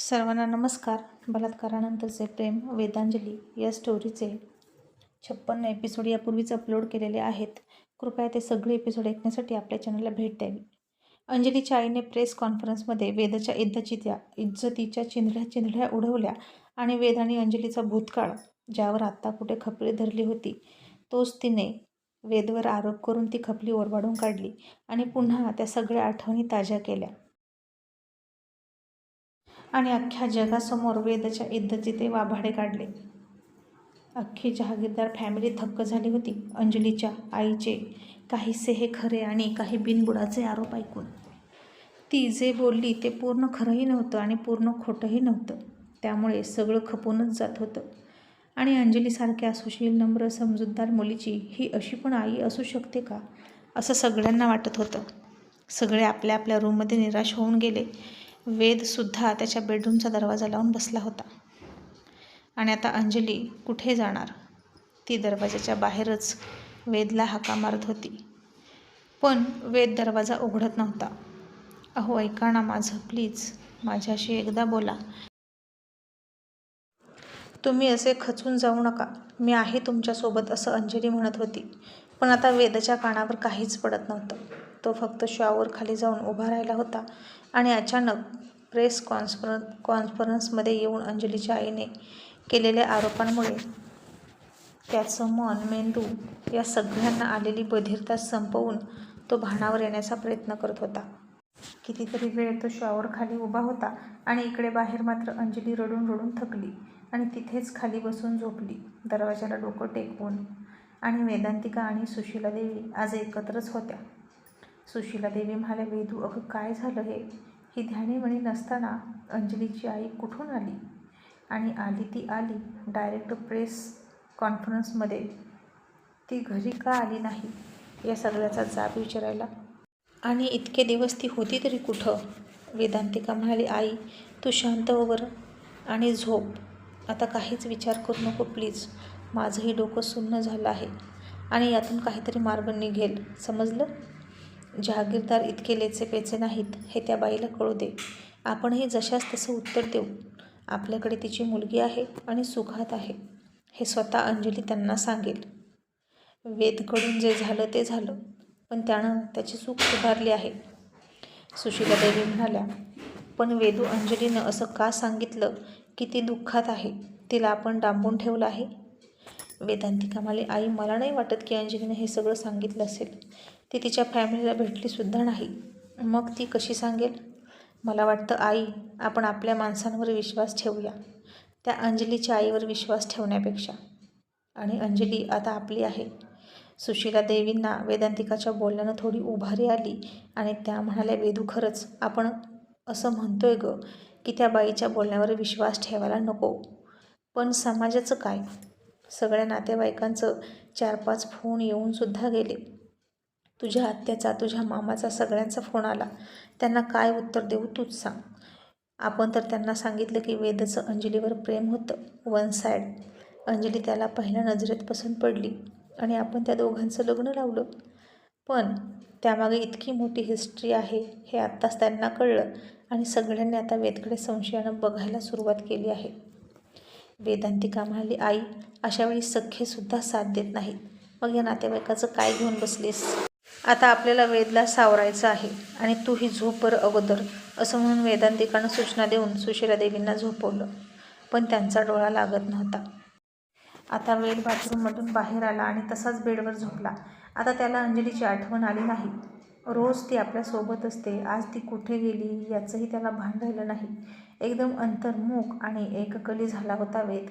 सर्वांना नमस्कार. बलात्कारानंतरचे प्रेम वेदांजली या स्टोरीचे छप्पन्न एपिसोड यापूर्वीच अपलोड केलेले आहेत. कृपया ते सगळे एपिसोड ऐकण्यासाठी आपल्या चॅनलला भेट द्यावी. अंजलीच्या आईने प्रेस कॉन्फरन्समध्ये वेदाच्या इद्दचित्या इज्जतीच्या चिंधड्या चिंधड्या उडवल्या आणि वेद आणि अंजलीचा भूतकाळ ज्यावर आत्ता कुठे खपली धरली होती तोच तिने वेदवर आरोप करून ती खपली ओरबाडून काढली आणि पुन्हा त्या सगळ्या आठवणी ताज्या केल्या. आणि अख्ख्या जगासमोर वेदच्या ते वाभाडे काढले. अख्खी जहागीरदार फॅमिली थक्क झाली होती. अंजलीच्या आईचे काहीसे हे खरे आणि काही बिनबुडाचे आरोप ऐकून. ती जे बोलली ते पूर्ण खरंही नव्हतं आणि पूर्ण खोटंही नव्हतं. त्यामुळे सगळं खपूनच जात होतं. आणि अंजलीसारख्या सुशील नम्र समजूतदार मुलीची ही अशी पण आई असू शकते का? असं सगळ्यांना वाटत होतं. सगळे आपल्या आपल्या रूममध्ये निराश होऊन गेले. वेदसुद्धा त्याच्या बेडरूमचा दरवाजा लावून बसला होता. आणि आता अंजली कुठे जाणार? ती दरवाजाच्या बाहेरच वेदला हाका मारत होती. पण वेद दरवाजा उघडत नव्हता. अहो ऐका ना माझं प्लीज. माझ्याशी एकदा बोला. तुम्ही असे खचून जाऊ नका. मी आहे तुमच्यासोबत असं अंजली म्हणत होती. पण आता वेदाच्या कानावर काहीच पडत नव्हतं. तो फक्त शॉवर खाली जाऊन उभा राहिला होता आणि अचानक प्रेस कॉन्फर कॉन्फरन्समध्ये येऊन अंजलीच्या आईने केलेल्या आरोपांमुळे त्याचं मन मेंदू या सगळ्यांना आलेली बधिरता संपवून तो भानावर येण्याचा प्रयत्न करत होता. कितीतरी वेळ तो शॉवर खाली उभा होता आणि इकडे बाहेर मात्र अंजली रडून रडून थकली आणि तिथेच खाली बसून झोपली दरवाजाला डोकं टेकवून. आणि वेदांतिका आणि सुशीला देवी आज एकत्रच होत्या. सुशीला देवी म्हणाल्या वेदू अगं काय झालं हे ही ध्यानीमणी नसताना अंजलीची आई कुठून आली? आणि आली ती आली डायरेक्ट प्रेस कॉन्फरन्समध्ये. ती घरी का आली नाही? या सगळ्याचा जाब विचारायला. आणि इतके दिवस ती होती तरी कुठं? वेदांतिका म्हणाली आई तू शांत वगैरे आणि झोप. आता काहीच विचार करू नको प्लीज. माझंही डोकं सुन्न झालं आहे आणि यातून काहीतरी मार्ग निघेल. समजलं? जहागीरदार इतके लेचे पेचे नाहीत हे त्या बाईला कळू दे. आपणही जशास तसं उत्तर देऊ. आपल्याकडे तिची मुलगी आहे आणि सुखात आहे. हे स्वतः अंजली त्यांना सांगेल. वेदकडून जे झालं ते झालं पण त्यानं त्याची चूक सुधारली आहे. सुशीला देवी म्हणाल्या पण वेदू अंजलीनं असं का सांगितलं की ती दुःखात आहे? तिला आपण डांबून ठेवलं आहे? वेदांतिकामाली आई मला नाही वाटत की अंजलीनं हे सगळं सांगितलं असेल. ती तिच्या फॅमिलीला भेटलीसुद्धा नाही. मग ती कशी सांगेल? मला वाटतं आई आपण आपल्या माणसांवर विश्वास ठेवूया. त्या अंजलीच्या आईवर विश्वास ठेवण्यापेक्षा. आणि अंजली आता आपली आहे. सुशीला देवींना वेदांतिकाच्या बोलण्यानं थोडी उभारी आली आणि त्या म्हणाल्या वेदू खरंच आपण असं म्हणतोय ग की त्या बाईच्या बोलण्यावर विश्वास ठेवायला नको. पण समाजाचं काय? सगळ्या नातेवाईकांचं चार पाच फोन येऊनसुद्धा गेले. तुझ्या आत्याचा तुझ्या मामाचा सगळ्यांचा फोन आला. त्यांना काय उत्तर देऊ तूच सांग. आपण तर त्यांना सांगितलं की वेदचं अंजलीवर प्रेम होतं वन साईड. अंजली त्याला पहिल्या नजरेत पसंत पडली आणि आपण त्या दोघांचं लग्न लावलं. पण त्यामागे इतकी मोठी हिस्ट्री आहे हे आत्ताच त्यांना कळलं आणि सगळ्यांनी आता वेदकडे संशयानं बघायला सुरुवात केली आहे. वेदांतिका म्हणाली आई अशावेळी सख्खेसुद्धा साथ देत नाहीत मग या नातेवाईकाचं काय घेऊन बसलीस? आता आपल्याला वेदला सावरायचं आहे आणि तू ही झोपर अगोदर असं म्हणून वेदांतिकानं सूचना देऊन सुशीला देवींना झोपवलं. पण त्यांचा डोळा लागत नव्हता. आता वेद बाथरूममधून बाहेर आला आणि तसाच बेडवर झोपला. आता त्याला अंजलीची आठवण आली नाही. रोज ती आपल्यासोबत असते. आज ती कुठे गेली याचंही त्याला भान राहिलं नाही. एकदम अंतर्मुख आणि एककली झाला होता वेद.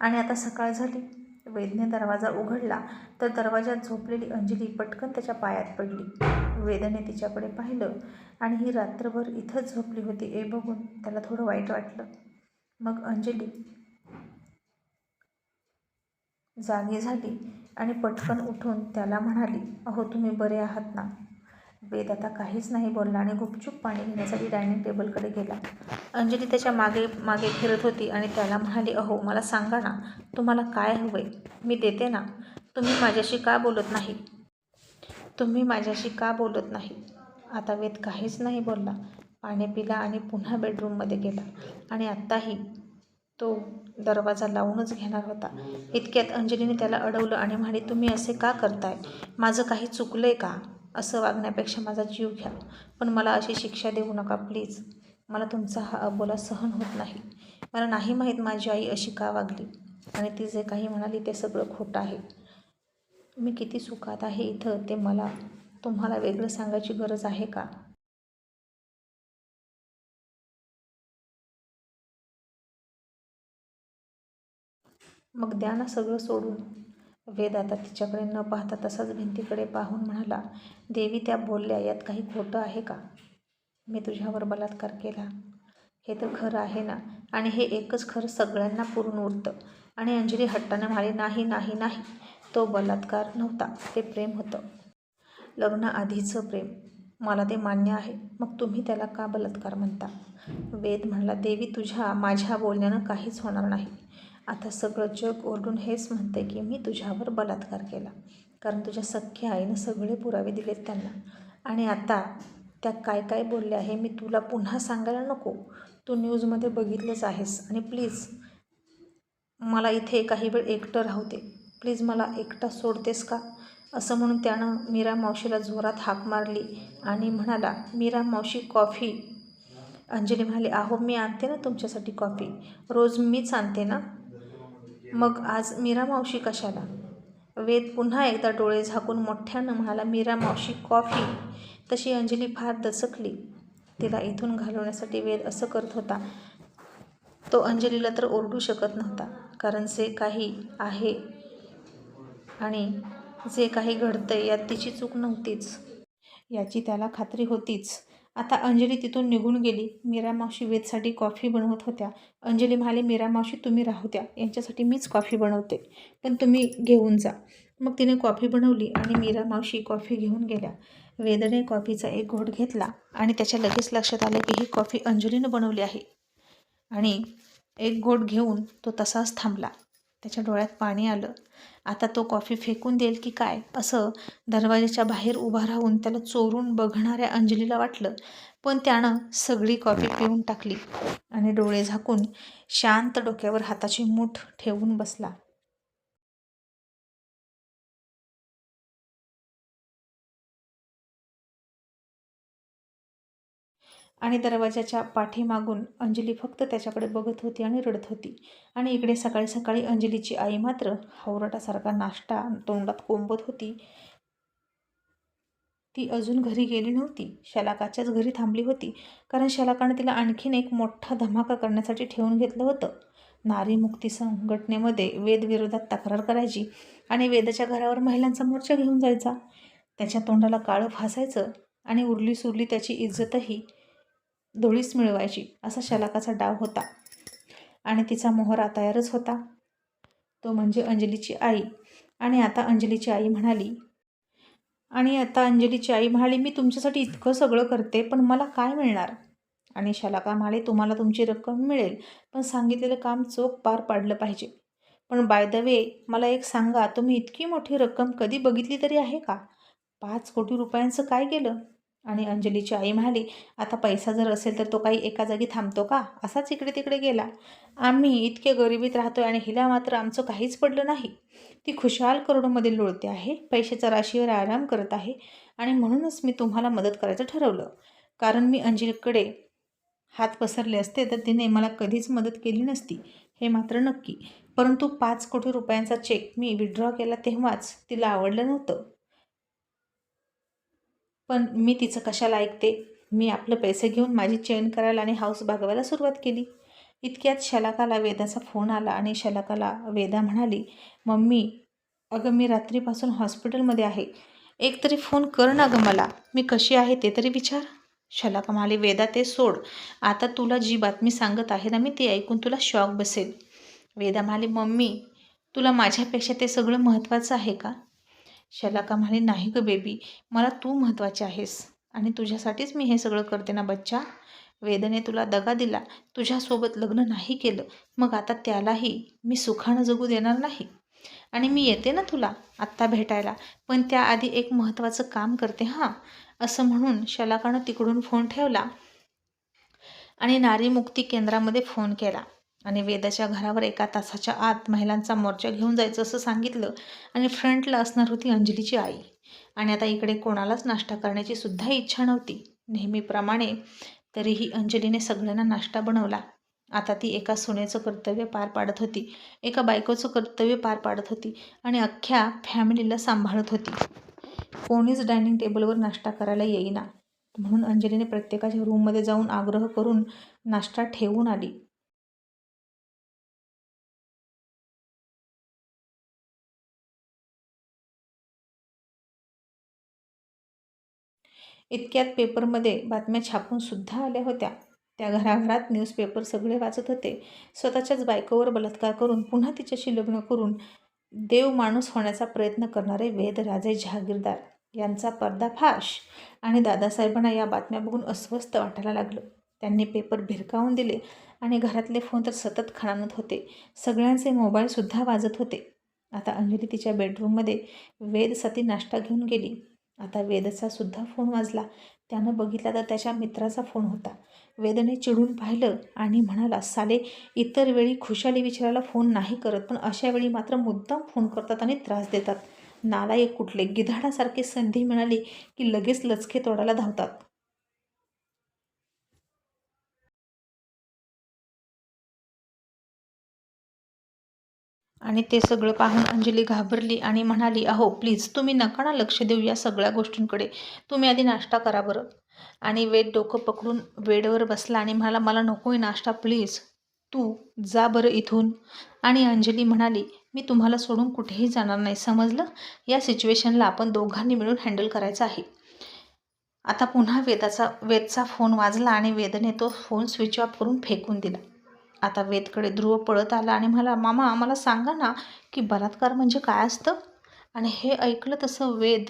आणि आता सकाळ झाली. वेदने दरवाजा उघडला तर दरवाजात झोपलेली अंजली पटकन त्याच्या पायात पडली. वेदने तिच्याकडे पाहिलं आणि ही रात्रभर इथंच झोपली होती हे बघून त्याला थोडं वाईट वाटलं. मग अंजली जागी झाली आणि पटकन उठून त्याला म्हणाली अहो तुम्ही बरे आहात ना? वेद आता काहीच नाही बोलला आणि गुपचूप पाणी घेण्यासाठी डायनिंग टेबलकडे गेला. अंजली त्याच्यामागे मागे फिरत होती आणि त्याला म्हणाली अहो मला सांगा ना तुम्हाला काय हवं आहे मी देते ना. तुम्ही माझ्याशी का बोलत नाही? तुम्ही माझ्याशी का बोलत नाही? आता वेद काहीच नाही बोलला. पाणी पिला आणि पुन्हा बेडरूममध्ये गेला. आणि आत्ताही तो दरवाजा लावूनच घेणार होता. इतक्यात अंजलीने त्याला अडवलं आणि म्हणाली तुम्ही असे का करताय? माझं काही चुकलं आहे का? असं वागण्यापेक्षा माझा जीव घ्या. पण मला अशी शिक्षा देऊ नका प्लीज. मला तुमचा हा अबोला सहन होत नाही. मला नाही माहीत माझी आई अशी का वागली. आणि ती जे काही म्हणाली ते सगळं खोटं आहे. मी किती सुखात आहे इथं ते मला तुम्हाला वेगळं सांगायची गरज आहे का? मग द्या ना सगळं सोडून. वेद आता तिच्याकडे न पाहता तसाच भिंतीकडे पाहून म्हणाला देवी त्या बोलल्या यात काही खोटं आहे का? मी तुझ्यावर बलात्कार केला. हे तर खरं आहे ना? आणि हे एकच खरं सगळ्यांना पुरून उरतं आणि अंजली हट्टाने म्हणाली नाही नाही नाही. तो बलात्कार नव्हता. ते प्रेम होतं. लग्नाआधीचं प्रेम. मला ते मान्य आहे. मग तुम्ही त्याला का बलात्कार म्हणता? वेद म्हणाला देवी तुझ्या माझ्या बोलण्यानं काहीच होणार नाही. आता सगळं जग ओरडून हेच म्हणते की मी तुझ्यावर बलात्कार केला. कारण तुझ्या सख्ख्या आईनं सगळे पुरावे दिलेत त्यांना. आणि आता त्या काय काय बोलल्या हे मी तुला पुन्हा सांगायला नको. तू न्यूजमध्ये बघितलंच आहेस. आणि प्लीज मला इथे काही वेळ एकटं राहू दे. प्लीज मला एकटा सोडतेस का? असं म्हणून त्यानं मीरा मावशीला जोरात हाक मारली आणि म्हणाला मीरा मावशी कॉफी. अंजली म्हणाली आहो मी आणते ना तुमच्यासाठी कॉफी. रोज मीच आणते ना? मग आज मीरा मावशी कशाला? वेद पुन्हा एकदा डोळे झाकून मोठ्यानं म्हणाला मीरा मावशी कॉफी. तशी अंजली फार दचकली. तिला इथून घालवण्यासाठी वेद असं करत होता. तो अंजलीला तर ओरडू शकत नव्हता कारण जे काही आहे आणि जे काही घडतंय यात तिची चूक नव्हतीच. याची त्याला खात्री होतीच. आता अंजली तिथून निघून गेली. मीरा मावशी वेदसाठी कॉफी बनवत होत्या. अंजली म्हणाली मीरा मावशी तुम्ही राहू द्या. यांच्यासाठी मीच कॉफी बनवते. पण तुम्ही घेऊन जा. मग तिने कॉफी बनवली आणि मीरा मावशी कॉफी घेऊन गेल्या. वेदने कॉफीचा एक घोट घेतला आणि त्याच्या लगेच लक्षात आलं की ही कॉफी अंजलीनं बनवली आहे. आणि एक घोट घेऊन तो तसाच थांबला. त्याच्या डोळ्यात पाणी आलं. आता तो कॉफी फेकून देईल की काय? असं दरवाजाच्या बाहेर उभा राहून त्याला चोरून बघणाऱ्या अंजलीला वाटलं. पण त्यानं सगळी कॉफी पिऊन टाकली आणि डोळे झाकून शांत डोक्यावर हाताची मूठ ठेवून बसला. आणि दरवाजाच्या पाठीमागून अंजली फक्त त्याच्याकडे बघत होती आणि रडत होती. आणि इकडे सकाळी सकाळी अंजलीची आई मात्र हावरटासारखा नाश्ता तोंडात कोंबत होती. ती अजून घरी गेली नव्हती. शलाकाच्याच घरी थांबली होती. कारण शलाकानं तिला आणखीन एक मोठा धमाका करण्यासाठी ठेवून घेतलं होतं. नारी मुक्ती संघटनेमध्ये वेदविरोधात तक्रार करायची आणि वेदाच्या घरावर महिलांचा मोर्चा घेऊन जायचा. त्याच्या तोंडाला काळं फासायचं आणि उरली सुरली त्याची इज्जतही धुळीस मिळवायची असा शलाकाचा डाव होता. आणि तिचा मोहरा तयारच होता. तो म्हणजे अंजलीची आई. आणि आता अंजलीची आई म्हणाली आणि आता अंजलीची आई म्हणाली मी तुमच्यासाठी इतकं सगळं करते पण मला काय मिळणार? आणि शलाका म्हणाले तुम्हाला तुमची रक्कम मिळेल पण सांगितलेलं काम चोख पार पाडलं पाहिजे. पण बाय द वे मला एक सांगा तुम्ही इतकी मोठी रक्कम कधी बघितली तरी आहे का? पाच कोटी रुपयांचं काय केलं? आणि अंजलीची आई म्हणाली आता पैसा जर असेल तर तो काही एका जागी थांबतो का? असाच इकडे तिकडे गेला. आम्ही इतके गरिबीत राहतो आणि हिला मात्र आमचं काहीच पडलं नाही. ती खुशाल करोडोमध्ये लोळते आहे पैशाच्या राशीवर आराम करत आहे आणि म्हणूनच मी तुम्हाला मदत करायचं ठरवलं. कारण मी अंजलीकडे हात पसरले असते तर तिने मला कधीच मदत केली नसती हे मात्र नक्की. परंतु पाच कोटी रुपयांचा चेक मी विड्रॉ केला तेव्हाच तिला आवडलं नव्हतं. पण मी तिचं कशाला ऐकते? मी आपलं पैसे घेऊन माझी चेन करायला आणि हाऊस भागवायला सुरुवात केली. इतक्यात शलाकाला वेदाचा फोन आला आणि शलाकाला वेदा म्हणाली मम्मी अगं मी रात्रीपासून हॉस्पिटलमध्ये आहे. एक तरी फोन कर ना गं मला. मी कशी आहे ते तरी विचार. शलाका म्हणाली वेदा ते सोड. आता तुला जी बातमी सांगत आहे ना मी ती ऐकून तुला शॉक बसेल. वेदा म्हणाली मम्मी तुला माझ्यापेक्षा ते सगळं महत्त्वाचं आहे का? शलाका म्हणाली नाही गं बेबी मला तू महत्त्वाची आहेस आणि तुझ्यासाठीच मी हे सगळं करते ना बच्चा. वेदने तुला दगा दिला तुझ्यासोबत लग्न नाही केलं मग आता त्यालाही मी सुखानं जगू देणार नाही. आणि मी येते ना तुला आत्ता भेटायला पण त्याआधी एक महत्त्वाचं काम करते हां असं म्हणून शलाकानं तिकडून फोन ठेवला आणि नारी मुक्ती केंद्रामध्ये फोन केला. आणि वेदाच्या घरावर एका तासाच्या आत महिलांचा मोर्चा घेऊन जायचं असं सांगितलं आणि फ्रंटला असणार होती अंजलीची आई. आणि आता इकडे कोणालाच नाश्ता करण्याची सुद्धा इच्छा नव्हती. नेहमीप्रमाणे तरीही अंजलीने सगळ्यांना नाश्ता बनवला. आता ती एका सुनेचं कर्तव्य पार पाडत होती. एका बायकोचं कर्तव्य पार पाडत होती आणि अख्ख्या फॅमिलीला सांभाळत होती. कोणीच डायनिंग टेबलवर नाश्ता करायला येईना. म्हणून अंजलीने प्रत्येकाच्या रूममध्ये जाऊन आग्रह करून नाश्ता ठेवून आली. इतक्यात पेपरमध्ये बातम्या छापूनसुद्धा आल्या होत्या. त्या घराघरात न्यूजपेपर सगळे वाचत होते. स्वतःच्याच बायकोवर बलात्कार करून पुन्हा तिच्याशी लग्न करून देव माणूस होण्याचा प्रयत्न करणारे वेदराजे जहागीरदार यांचा पर्दाफाश आणि दादासाहेबांना या बातम्या बघून अस्वस्थ वाटायला लागलं. त्यांनी पेपर भिरकावून दिले आणि घरातले फोन तर सतत खणानत होते. सगळ्यांचे मोबाईलसुद्धा वाजत होते. आता अंजली तिच्या बेडरूममध्ये वेदसाठी नाश्ता घेऊन गेली. आता वेदचा सुद्धा फोन वाजला. त्यानं बघितला तर त्याच्या मित्राचा फोन होता. वेदने चिडून पाहिलं आणि म्हणाला साले इतर वेळी खुशाली विचारायला फोन नाही करत पण अशा वेळी मात्र मुद्दाम फोन करतात आणि त्रास देतात. नालायक कुठले गिधाडासारखी संधी मिळाली की लगेच लचके तोडायला धावतात. आणि ते सगळं पाहून अंजली घाबरली आणि म्हणाली अहो प्लीज तुम्ही नका ना लक्ष देऊ या सगळ्या गोष्टींकडे. तुम्ही आधी नाश्ता करा बरं. आणि वेद डोकं पकडून वेडवर बसला आणि म्हणाला मला नको आहे नाश्ता प्लीज तू जा बरं इथून. आणि अंजली म्हणाली मी तुम्हाला सोडून कुठेही जाणार नाही समजलं? या सिच्युएशनला आपण दोघांनी मिळून हँडल करायचं आहे. आता पुन्हा वेदाचा वेदचा फोन वाजला आणि वेदने तो फोन स्विच ऑफ करून फेकून दिला. आता वेदकडे ध्रुव पळत आला आणि मला मामा आम्हाला सांगा ना की बलात्कार म्हणजे काय असतं? आणि हे ऐकलं तसं वेद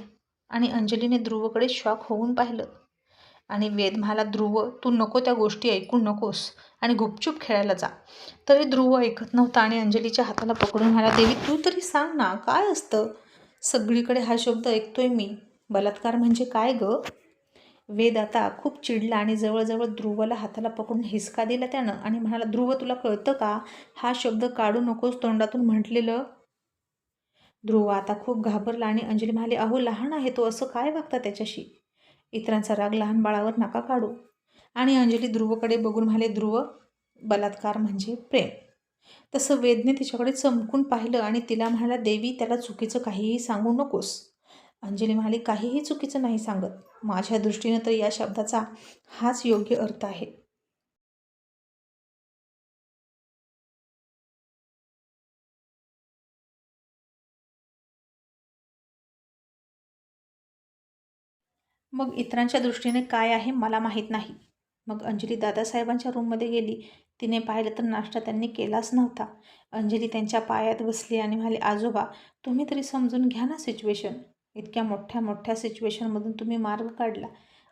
आणि अंजलीने ध्रुवकडे शॉक होऊन पाहिलं. आणि वेद म्हणाला ध्रुव तू नको त्या गोष्टी ऐकू नकोस आणि गुपचूप खेळायला जा. तरी ध्रुव ऐकत नव्हता आणि अंजलीच्या हाताला पकडून म्हणाला देवी तू तरी सांग ना काय असतं? सगळीकडे हा शब्द ऐकतोय मी. बलात्कार म्हणजे काय गं? वेद आता खूप चिडला आणि जवळजवळ ध्रुवला हाताला पकडून हिसका दिला त्यानं आणि म्हणाला ध्रुव तुला कळतं का? हा शब्द काढू नकोस तोंडातून म्हटलेलं. ध्रुव आता खूप घाबरला आणि अंजली म्हणाली अहो लहान आहे तो असं काय वागता त्याच्याशी? इतरांचा राग लहान बाळावर नका काढू. आणि अंजली ध्रुवकडे बघून म्हणाले ध्रुव बलात्कार म्हणजे प्रेम. तसं वेदने तिच्याकडे चमकून पाहिलं आणि तिला म्हणाला देवी त्याला चुकीचं काहीही सांगू नकोस. अंजली म्हणाली काहीही चुकीचं नाही सांगत. माझ्या दृष्टीनं तर या शब्दाचा हाच योग्य अर्थ आहे. मग इतरांच्या दृष्टीने काय आहे मला माहीत नाही. मग अंजली दादासाहेबांच्या रूममध्ये गेली. तिने पाहिलं तर नाश्ता त्यांनी केलाच नव्हता. अंजली त्यांच्या पायात बसली आणि म्हणाली आजोबा तुम्ही तरी समजून घ्या ना सिच्युएशन इतक्या मोठ्या मोठ्या सिच्युएशनमधून तुम्ही मार्ग काढला.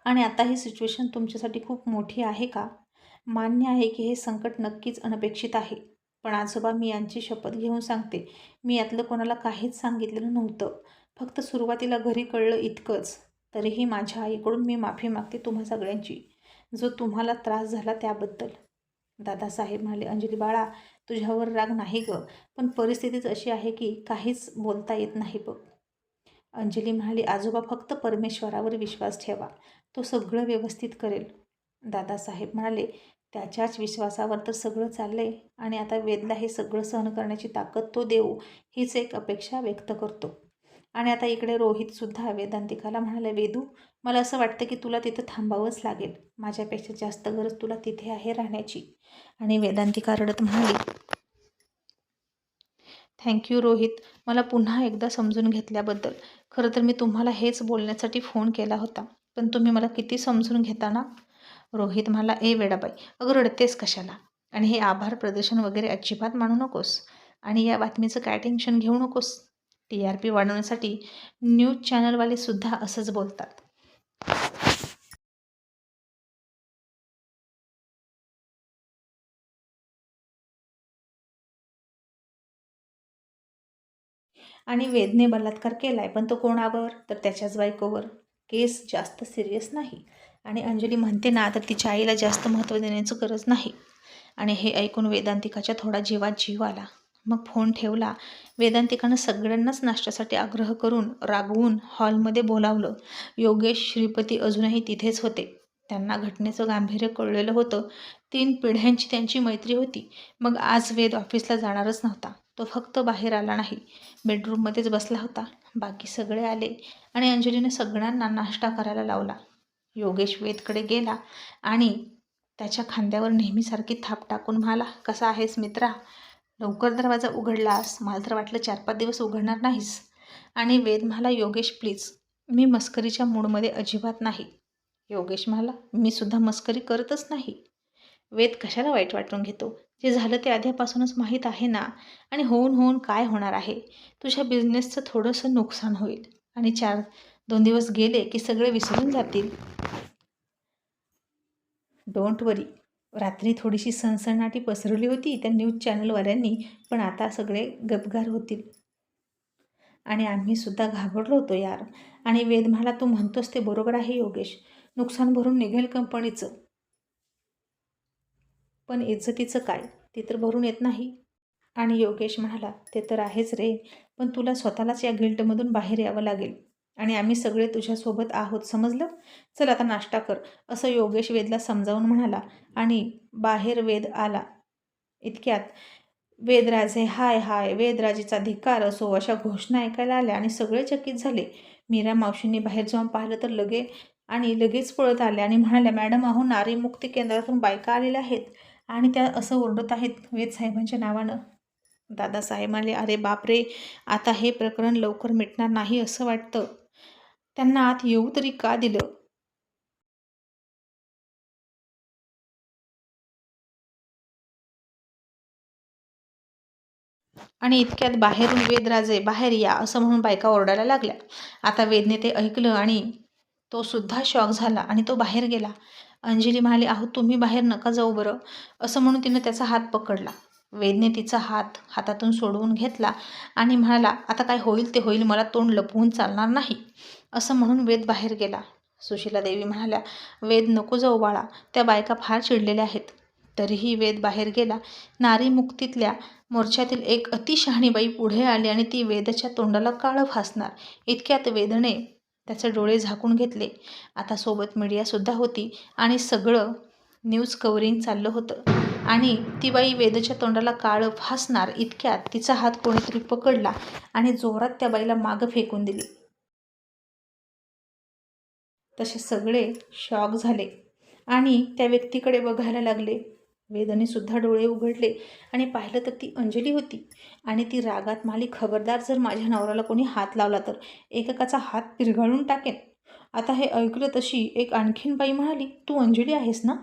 आणि आता ही सिच्युएशन तुमच्यासाठी खूप मोठी आहे का? मान्य आहे की हे संकट नक्कीच अनपेक्षित आहे. पण आजोबा मी यांची शपथ घेऊन सांगते. मी यातलं कोणाला काहीच सांगितलेलं नव्हतं. फक्त सुरुवातीला घरी कळलं इतकंच. तरीही माझ्या आईकडून मी माफी मागते तुम्हा सगळ्यांची. जो तुम्हाला त्रास झाला त्याबद्दल. दादासाहेब म्हणाले अंजली बाळा तुझ्यावर राग नाही गं. पण परिस्थितीच अशी आहे की काहीच बोलता येत नाही बघ. अंजली म्हणाली आजोबा फक्त परमेश्वरावर विश्वास ठेवा. तो सगळं व्यवस्थित करेल. दादासाहेब म्हणाले त्याच्याच विश्वासावर तर सगळं चाललंय आणि आता वेदला हे सगळं सहन करण्याची ताकद तो देऊ हीच एक अपेक्षा व्यक्त करतो. आणि आता इकडे रोहितसुद्धा वेदांतिकाला म्हणाले वेदू मला असं वाटतं की तुला तिथं थांबावंच लागेल. माझ्यापेक्षा जास्त गरज तुला तिथे आहे राहण्याची. आणि वेदांतिका रडत म्हणाली थँक्यू रोहित मला पुन्हा एकदा समजून घेतल्याबद्दल. खरं तर मी तुम्हाला हेच बोलण्यासाठी फोन केला होता. पण तुम्ही मला किती समजून घेता ना? रोहित मला ए वेडाबाई अगं रडतेस कशाला? आणि हे आभार प्रदर्शन वगैरे अजिबात मानू नकोस. आणि या बातमीचं काय टेन्शन घेऊ नकोस? टी आर पी वाढवण्यासाठी न्यूज चॅनलवाले सुद्धा असंच बोलतात. आणि वेदने बलात्कार केलाय. पण तो कोणावर? तर त्याच्याच बायकोवर. केस जास्त सिरियस नाही. आणि अंजली म्हणते ना तर तिच्या आईला जास्त महत्त्व देण्याचं गरज नाही. आणि हे ऐकून वेदांतिकाच्या थोडा जीवात जीव आला. मग फोन ठेवला. वेदांतिकानं सगळ्यांनाच नाश्त्यासाठी आग्रह करून रागवून हॉलमध्ये बोलावलं. योगेश श्रीपती अजूनही तिथेच होते. त्यांना घटनेचं गांभीर्य कळलेलं होतं. तीन पिढ्यांची त्यांची मैत्री होती. मग आज वेद ऑफिसला जाणारच नव्हता. तो फक्त बाहेर आला नाही. बेडरूममध्येच बसला होता. बाकी सगळे आले आणि अंजलीने सगळ्यांना नाश्ता करायला लावला. योगेश वेदकडे गेला आणि त्याच्या खांद्यावर नेहमीसारखी थाप टाकून म्हणाला कसा आहेस मित्रा? लवकर दरवाजा उघडलास. मला तर वाटलं चार पाच दिवस उघडणार नाहीस. आणि वेद म्हणाला योगेश प्लीज. मी मस्करीच्या मूडमध्ये अजिबात नाही. योगेश म्हणाला मी सुद्धा मस्करी करतच नाही. वेद कशाला वाईट वाटून घेतो? जे झालं ते आधीपासूनच माहीत आहे ना? आणि होऊन होऊन काय होणार आहे? तुझ्या बिझनेसचं थोडंसं नुकसान होईल. आणि चार दोन दिवस गेले की सगळे विसरून जातील. डोंट वरी रात्री थोडीशी सणसणाटी पसरवली होती त्या न्यूज चॅनलवाल्यांनी पण आता सगळे गपगार होतील. आणि आम्ही सुद्धा घाबरलो होतो यार. आणि वेद मला तू म्हणतोस ते बरोबर आहे योगेश. नुकसान भरून निघेल कंपनीचं. पण इज्जतीचं काय? ते तर भरून येत नाही. आणि योगेश म्हणाला ते तर आहेच रे पण तुला स्वतःलाच या गिल्टमधून बाहेर यावं लागेल. आणि आम्ही सगळे तुझ्यासोबत आहोत समजलं? चल आता नाश्ता कर. असं योगेश वेदला समजावून म्हणाला. आणि बाहेर वेद आला. इतक्यात वेदराजे हाय हाय वेदराजेचा धिकार असो अशा घोषणा ऐकायला आल्या आणि सगळे चकित झाले. मीरा मावशींनी बाहेर जाऊन पाहिलं तर लगे आणि लगेच पळत आले आणि म्हणाल्या मॅडम अहो नारी मुक्ती केंद्रातून बायका आलेल्या आहेत. आणि त्या असं ओरडत आहेत वेद साहेबांच्या नावानं. दादासाहेब आले अरे बापरे आता हे प्रकरण लवकर मिटणार नाही असं वाटतं. त्यांना आत येऊ तरी का दिलं? आणि इतक्यात बाहेरून वेदराजे बाहेर या असं म्हणून बायका ओरडायला लागल्या. आता वेदने ते ऐकलं आणि तो सुद्धा शॉक झाला आणि तो बाहेर गेला. अंजली म्हणाली आहो तुम्ही बाहेर नका जाऊ बरं असं म्हणून तिनं त्याचा हात पकडला. वेदने तिचा हात हातातून सोडवून घेतला आणि म्हणाला आता काय होईल ते होईल मला तोंड लपवून चालणार नाही असं म्हणून वेद बाहेर गेला. सुशीला देवी म्हणाल्या वेद नको जाऊ बाळा त्या बायका फार चिडलेल्या आहेत. तरीही वेद बाहेर गेला. नारी मुक्तीतल्या मोर्चातील एक अतिशहाणी बाई पुढे आली आणि ती वेदच्या तोंडाला काळं फासणार. इतक्यात वेदने त्याचे डोळे झाकून घेतले. आता सोबत मीडियासुद्धा होती आणि सगळं न्यूज कवरिंग चाललं होतं. आणि ती बाई वेदच्या तोंडाला काळं फासणार इतक्यात तिचा हात कोणीतरी पकडला आणि जोरात त्या बाईला मागं फेकून दिली. तसे सगळे शॉक झाले आणि त्या व्यक्तीकडे बघायला लागले. वेदने सुद्धा डोळे उघडले आणि पाहिलं तर ती अंजली होती. आणि ती रागात माली खबरदार जर माझ्या नवऱ्याला कोणी हात लावला तर एककाचा हात पिरघळून टाकेन. आता हे ऐकलं तशी एक आणखीन बाई म्हणाली तू अंजली आहेस ना?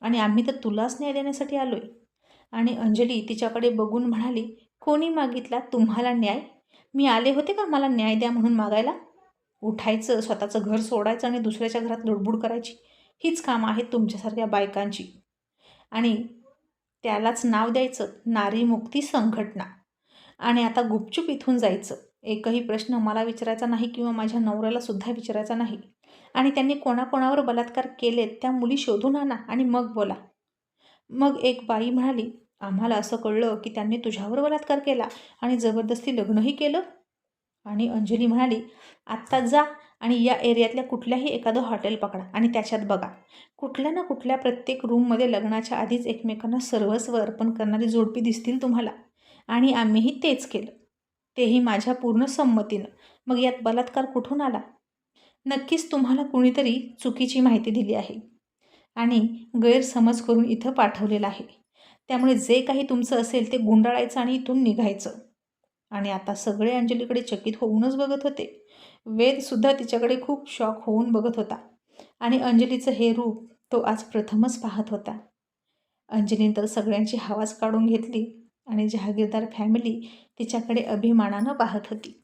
आणि आम्ही तर तुलाच न्याय देण्यासाठी आलो आहे आणि अंजली तिच्याकडे बघून म्हणाली कोणी मागितला तुम्हाला न्याय? मी आले होते का मला न्याय द्या म्हणून मागायला? उठायचं स्वतःचं घर सोडायचं आणि दुसऱ्याच्या घरात लुडबुड करायची. हीच कामं आहेत तुमच्यासारख्या बायकांची. आणि त्यालाच नाव द्यायचं. नारी मुक्ती संघटना. आणि आता गुपचूप इथून जायचं. एकही प्रश्न मला विचारायचा नाही किंवा माझ्या नवऱ्याला सुद्धा विचारायचा नाही. आणि त्यांनी कोणाकोणावर बलात्कार केलेत त्या मुली शोधून आणा आणि मग बोला. मग एक बाई म्हणाली आम्हाला असं कळलं की त्यांनी तुझ्यावर बलात्कार केला आणि जबरदस्ती लग्नही केलं? आणि अंजली म्हणाली आत्ता जा आणि या एरियातल्या कुठल्याही एखादं हॉटेल पकडा आणि त्याच्यात बघा. कुठल्या ना कुठल्या प्रत्येक रूममध्ये लग्नाच्या आधीच एकमेकांना सर्वस्व अर्पण करणारी जोडपी दिसतील तुम्हाला. आणि आम्हीही तेच केलं. तेही माझ्या पूर्ण संमतीनं. मग यात बलात्कार कुठून आला? नक्कीच तुम्हाला कुणीतरी चुकीची माहिती दिली आहे. आणि गैरसमज करून इथं पाठवलेलं आहे. त्यामुळे जे काही तुमचं असेल ते गुंडाळायचं आणि इथून निघायचं. आणि आता सगळे अंजलीकडे चकित होऊनच बघत होते. वेदसुद्धा तिच्याकडे खूप शॉक होऊन बघत होता. आणि अंजलीचं हे रूप तो आज प्रथमच पाहत होता. अंजलीने तर सगळ्यांची हवाच काढून घेतली आणि जहागीरदार फॅमिली तिच्याकडे अभिमानानं पाहत होती.